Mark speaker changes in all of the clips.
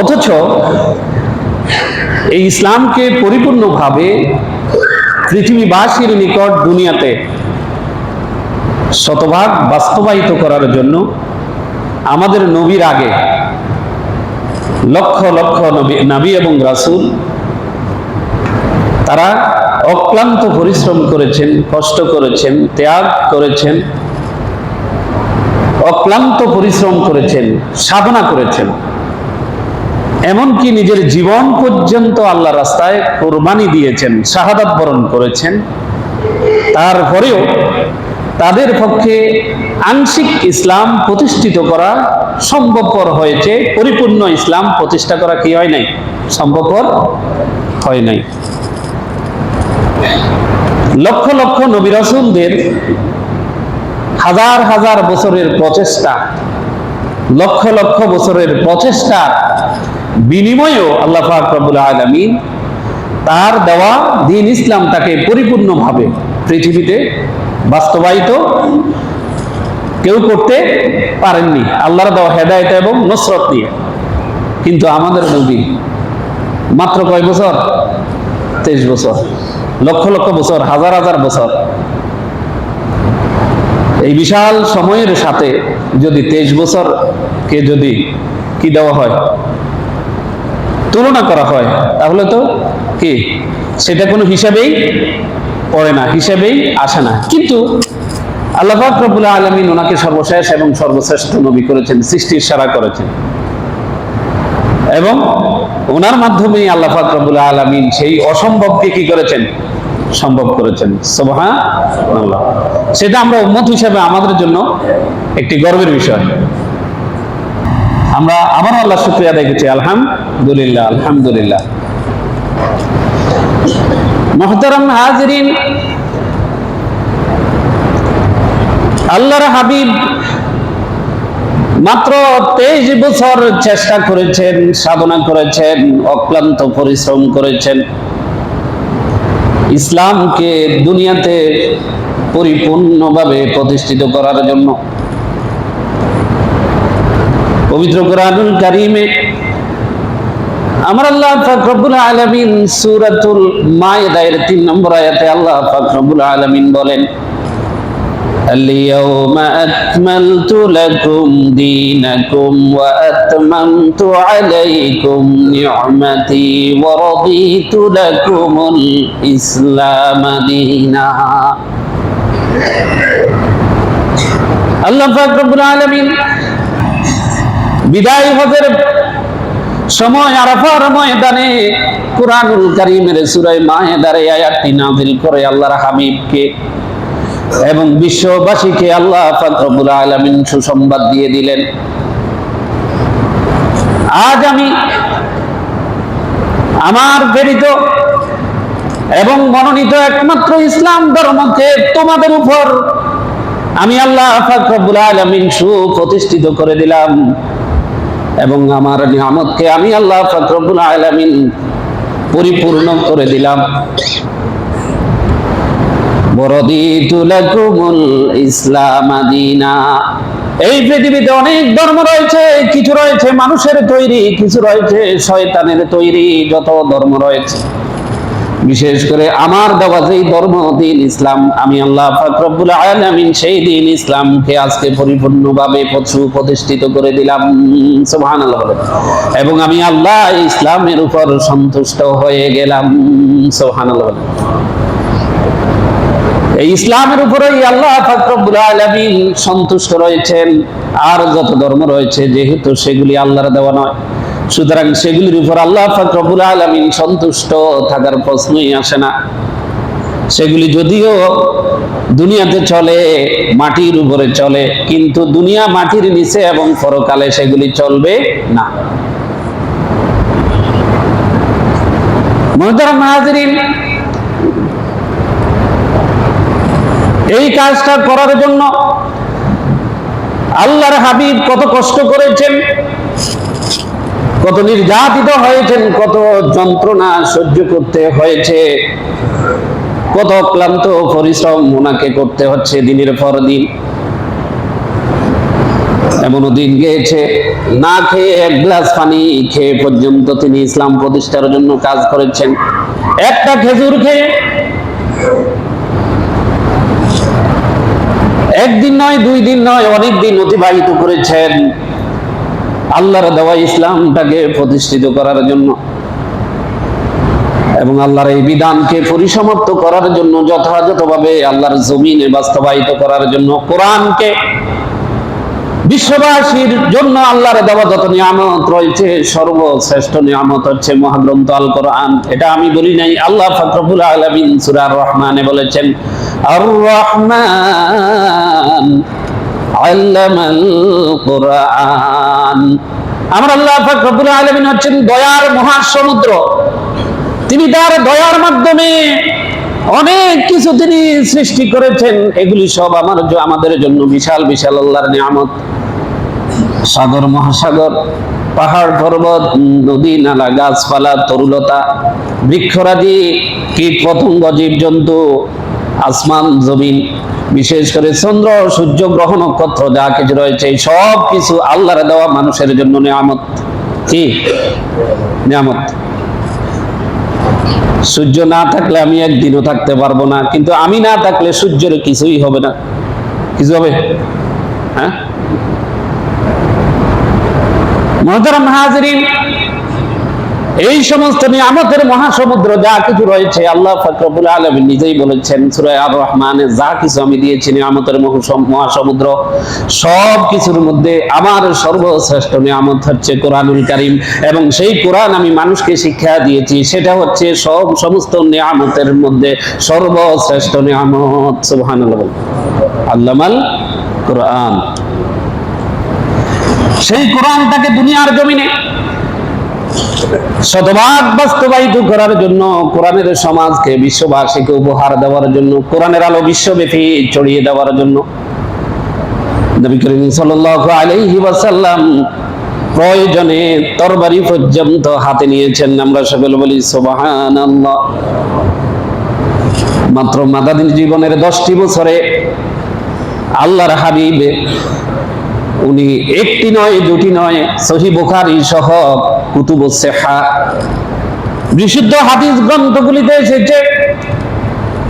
Speaker 1: অথচ এই ইসলামকে পরিপূর্ণভাবে পৃথিবীবাসীর নিকট দুনিয়াতে শতভাগ বাস্তবায়িত করার জন্য আমাদের নবীর আগে লক্ষ লক্ষ নবী নবী এবং রাসূল তারা অক্লান্ত পরিশ্রম করেছেন, কষ্ট করেছেন, ত্যাগ করেছেন অক্লান্ত পরিশ্রম করেছেন, সাধনা করেছেন। এমনকি নিজের জীবন পর্যন্ত আল্লাহ রাস্তায় কোরবানি দিয়েছেন, শাহাদাত বরণ করেছেন। তারপরেও তাদের পক্ষে আংশিক ইসলাম প্রতিষ্ঠিত করা সম্ভবপর হয়েছে, পরিপূর্ণ ইসলাম প্রতিষ্ঠা করা কি হয় নাই? সম্ভবপর হয় নাই। লক্ষ লক্ষ নবী রাসূলদের হাজার হাজার বছরের প্রচেষ্টা, লক্ষ লক্ষ বছরের প্রচেষ্টা বিনিময়েও আল্লাহ রব্বুল আলামিন তার দেওয়া দিন ইসলাম তাকে পরিপূর্ণভাবে পৃথিবীতে বাস্তবায়িত কেউ করতে পারেননি। আল্লাহর দেওয়া হেদায়ত এবং নসরত নিয়ে কিন্তু আমাদের নবী মাত্র কয় বছর? তেইশ বছর। লক্ষ লক্ষ বছর, হাজার হাজার বছর এই বিশাল সময়ের সাথে যদি তেইশ বছরকে যদি কি দেওয়া হয়? তুলনা করা হয়, তাহলে তো কি? সেটা কোনো হিসাবেই পড়ে না, হিসাবেই আসে না। কিন্তু আল্লাহ পাক আলমিন ওনাকে সর্বশেষ এবং সর্বশ্রেষ্ঠ নবী করেছেন, সৃষ্টির সারা করেছেন। এবং ওনার মাধ্যমেই আল্লাহ পাক রব্বুল আলমিন সেই অসম্ভবকে কি করেছেন? সম্ভব করেছেন। সোবাহা সেটা আমরা উম্মত হিসাবে আমাদের জন্য একটি গর্বের বিষয়। আমরা আবার আল্লাহ শুক্রিয়া দেখেছি আলহামদুলিল্লাহ আলহামদুলিল্লাহ। মহতারাম হাজরিন, আল্লাহর হাবিব মাত্র তেইশ বছর চেষ্টা করেছেন, সাধনা করেছেন, অক্লান্ত পরিশ্রম করেছেন। ইসলামকে দুনিয়াতে পরিপূর্ণভাবে প্রতিষ্ঠিত করার জন্য। পবিত্র কোরআনুল কারিমে আমার আল্লাহ ফাকরবুল আলমিন সুরাতুল মায়ের তিন নম্বর আয়াতে আল্লাহ ফাকরবুল আলমিন বলেন اليوم أكملت لكم دينكم وأتممت عليكم نعمتي ورضيت لكم الإسلام دينا আল্লাহ পাক রব্বুল আলামিন বিদায় হজের সময় আরাফার ময়দানে কুরআনুল কারীমের সূরা মায়েদারে আয়াতটি নাযিল করে আল্লাহর হাবিবকে এবং বিশ্ববাসীকে আল্লাহ পাক রব্বুল আলামিন সুসংবাদ দিয়ে দিলেন। আজ আমি আমার প্রেরিত এবং মনোনীত একমাত্র ইসলাম ধর্মকে তোমাদের উপর। আমি আল্লাহ ফাকরুল আলমিন সুপ্রতিষ্ঠিত করে দিলাম এবং আমার নিয়ামতকে আমি আল্লাহ ফাকরুল আলমিন পরিপূর্ণ করে দিলাম। বরদিতুলাকুমুল ইসলাম আদিনা এই পৃথিবীতে অনেক ধর্ম রয়েছে, কিছু রয়েছে মানুষের তৈরি, কিছু রয়েছে শয়তানের তৈরি, যত ধর্ম রয়েছে। বিশেষ করে আমার দেওয়া যেই ধর্ম, দিন ইসলাম, আমি আল্লাহ ফাকরবুল আলামিন সেই দিন ইসলামকে আজকে পরিপূর্ণভাবে প্রচু প্রতিষ্ঠিত করে দিলাম বলে। এবং আমি আল্লাহ ইসলামের উপর সন্তুষ্ট হয়ে গেলাম, সুবহানাল্লাহ বলে। এই ইসলামের উপরেই আল্লাহ আলামিন সন্তুষ্ট রয়েছেন। আর যত ধর্ম রয়েছে, যেহেতু সেগুলি আল্লাহর দেওয়া নয়, সুতরাং সেগুলির উপর আল্লাহ ফাকরবুল আলমিন সন্তুষ্ট থাকার প্রশ্নই আসে না। সেগুলি যদিও দুনিয়াতে চলে, মাটির উপরে চলে, কিন্তু দুনিয়া মাটির নিচে এবং পরকালে সেগুলি চলবে না। হাজরিন এই কাজটা করার জন্য আল্লাহর হাবিব কত কষ্ট করেছেন, কত নির্যাতিত হয়েছেন, কত যন্ত্রণা সহ্য করতে হয়েছে, কত ক্লান্ত পরিশ্রম ওনাকে করতে হচ্ছে দিনের পর দিন। এমনও দিন গিয়েছে, না খেয়ে এক গ্লাস পানি খেয়ে পর্যন্ত তিনি ইসলাম প্রতিষ্ঠার জন্য কাজ করেছেন। একটা খেজুর খেয়ে একদিন নয়, দুই দিন নয়, অনেক দিন অতিবাহিত করেছেন। আল্লাহর দেওয়া ইসলামটাকে প্রতিষ্ঠিত করার জন্য এবং আল্লাহর এই বিধানকে পরিসমাপ্ত করার জন্য যথাযথভাবে আল্লাহর জমিনে বাস্তবায়িত করার জন্য কোরআনকে বিশ্ববাসীর জন্য আল্লাহর দেওয়া যত নিয়ামত রয়েছে। সর্বশ্রেষ্ঠ নিয়ামত হচ্ছে মহাগ্রন্থ আল কোরআন। এটা আমি বলি নাই, আল্লাহ ফাকরুল আলমিন সুরার রহমানে বলেছেন, আর রহমান আল্লামাল কোরআন। আমার আল্লাহ আলমিন হচ্ছেন দয়ার মহাসমুদ্র। তিনি তার দয়ার মাধ্যমে অনেক কিছু তিনি সৃষ্টি করেছেন। এগুলি সব আমার আমাদের জন্য বিশাল বিশাল আল্লাহর নিয়ামত। সাগর মহাসাগর, পাহাড় পর্বত নদী, নালা, গাছপালা, তরুলতা, বৃক্ষরাজি, কীট পতঙ্গ, জীবজন্তু, আসমান, জমিন, বিশেষ করে চন্দ্র, সূর্য, গ্রহ, নক্ষত্র, যা কিছু রয়েছে, সব কিছু আল্লাহর দেওয়া মানুষের জন্য নিয়ামত। কি? নিয়ামত। সূর্য না থাকলে আমি একদিনও থাকতে পারব না, কিন্তু আমি না থাকলে সূর্যের কিছুই হবে না। কিছু হবে? হ্যাঁ? মহতারাম হাজরিন, এই সমস্ত নিয়ামতের মহাসমুদ্র যা কিছু রয়েছে, আল্লাহ ফাকরুল আলম নিজেই বলেছেন সুরায় আর রহমানে যা কিছু আমি দিয়েছি নিয়ামতের মহাসমুদ্র, সব কিছুর মধ্যে আমার সর্বশ্রেষ্ঠ নিয়ামত হচ্ছে কোরআনুল কারিম। এবং সেই কোরআন আমি মানুষকে শিক্ষা দিয়েছি, সেটা হচ্ছে সব সমস্ত নিয়ামতের মধ্যে সর্বশ্রেষ্ঠ নিয়ামত, সুবহানাল্লাহ আল্লামাল কোরআন। সেই কোরআনটাকে দুনিয়ার জমিনে শতভাগ বাস্তবায়িত করার জন্য কোরআনের সমাজকে বিশ্ববাসীকে উপহার দেওয়ার জন্য, কোরআনের আলো বিশ্বব্যাপী ছড়িয়ে দেওয়ার জন্য। নবী করিম ওয়াসাল্লাম প্রয়োজনে তরবারি পর্যন্ত হাতে নিয়েছেন। আমরা সকলে বলি, সুবহানাল্লাহ। মাত্র মাদাদিন জীবনের দশটি বছরে আল্লাহর হাবিবে উনি একটি নয়, দুটি নয়, সহি বুখারী সহ কুতুব সেহা। বিশুদ্ধ হাদিস গ্রন্থগুলিতে এসেছে।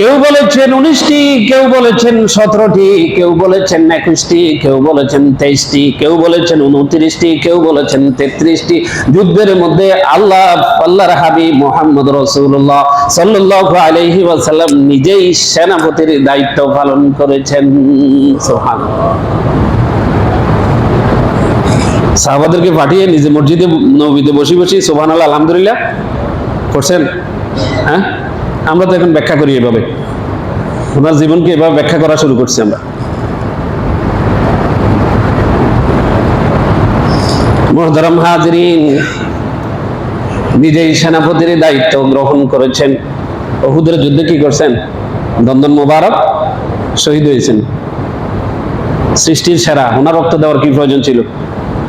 Speaker 1: কেউ বলেছেন উনিশটি, কেউ বলেছেন সতেরোটি, কেউ বলেছেন একুশটি, কেউ বলেছেন তেইশটি, কেউ বলেছেন উনত্রিশটি, কেউ বলেছেন তেত্রিশটি। যুদ্ধের মধ্যে আল্লাহ, আল্লাহর হাবিব মোহাম্মদ রসুল্লাহ সাল্লাহ আলহি ওয়াসাল্লাম নিজেই সেনাপতির দায়িত্ব পালন করেছেন। সোহান সাহাবাদেরকে পাঠিয়ে নিজে মসজিদে, নবীতে বসে বসে সোহান আল্লাহ আলহামদুলিল্লাহ করছেন। হ্যাঁ? আমরা তো এখন ব্যাখ্যা করি এভাবে। ওনার জীবনকে এভাবে ব্যাখ্যা করা শুরু করছি আমরা। মোহতারাম হাজরিন নিজেই সেনাপতির দায়িত্ব গ্রহণ করেছেন। অহুদের যুদ্ধে কি করছেন? দন্দন মোবারক শহীদ হয়েছেন। সৃষ্টির সেরা, ওনার রক্ত দেওয়ার কি প্রয়োজন ছিল?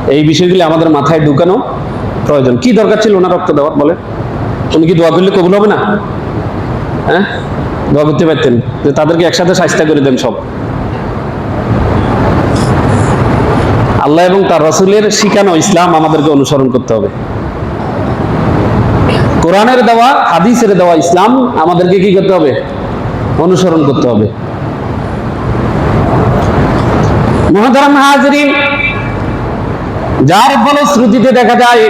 Speaker 1: এই বিষয়গুলি আমাদের মাথায় ঢুকানো প্রয়োজন। কি দরকার ছিল ওনার রক্ত দেওয়ার? বলে উনি কি দোয়া করলে কবুল হবে না? হ্যাঁ? দোয়া করতে পারতেন। যে তাদেরকে একসাথে সাহিত্য করে দেন সব। আল্লাহ এবং তার রসুলের শিখানো ইসলাম আমাদেরকে অনুসরণ করতে হবে। কোরআনের দেওয়া, হাদিসের দেওয়া ইসলাম আমাদেরকে কি করতে হবে? অনুসরণ করতে হবে। মহাদারাম হাজরিন যার ফলশ্রুতিতে দেখা যায়,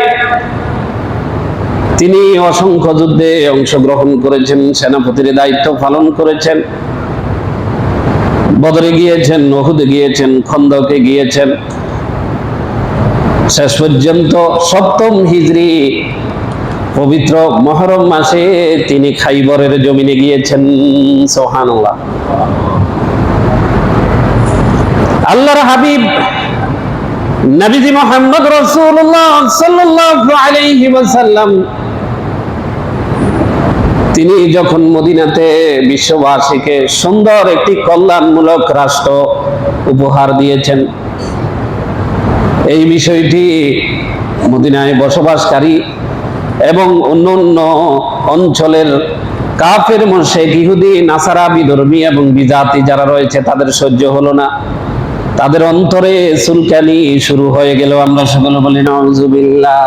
Speaker 1: তিনি অসংখ্য যুদ্ধে অংশগ্রহণ করেছেন, সেনাপতির দায়িত্ব পালন করেছেন, বদরে গিয়েছেন নহুদে গিয়েছেন, খন্দকে গিয়েছেন। শেষ পর্যন্ত সপ্তম হিজরি, পবিত্র মহরম মাসে তিনি খাইবরের জমিনে গিয়েছেন সোহানুল্লাহ আল্লাহর হাবিব নবীজি মোহাম্মদ রসুল্লাহ আলাইহি ওয়াসাল্লাম, তিনি যখন মদিনাতে বিশ্ববাসীকে সুন্দর একটি কল্যাণমূলক রাষ্ট্র উপহার দিয়েছেন, এই বিষয়টি মদিনায় বসবাসকারী এবং অন্য অন্য অঞ্চলের কাফের মোশেক ইহুদি নাসারা বিধর্মী এবং বিজাতি যারা রয়েছে, তাদের সহ্য হলো না। তাদের অন্তরে চুলকানি শুরু হয়ে গেল। আমরা সকলে বলি নজুবিল্লাহ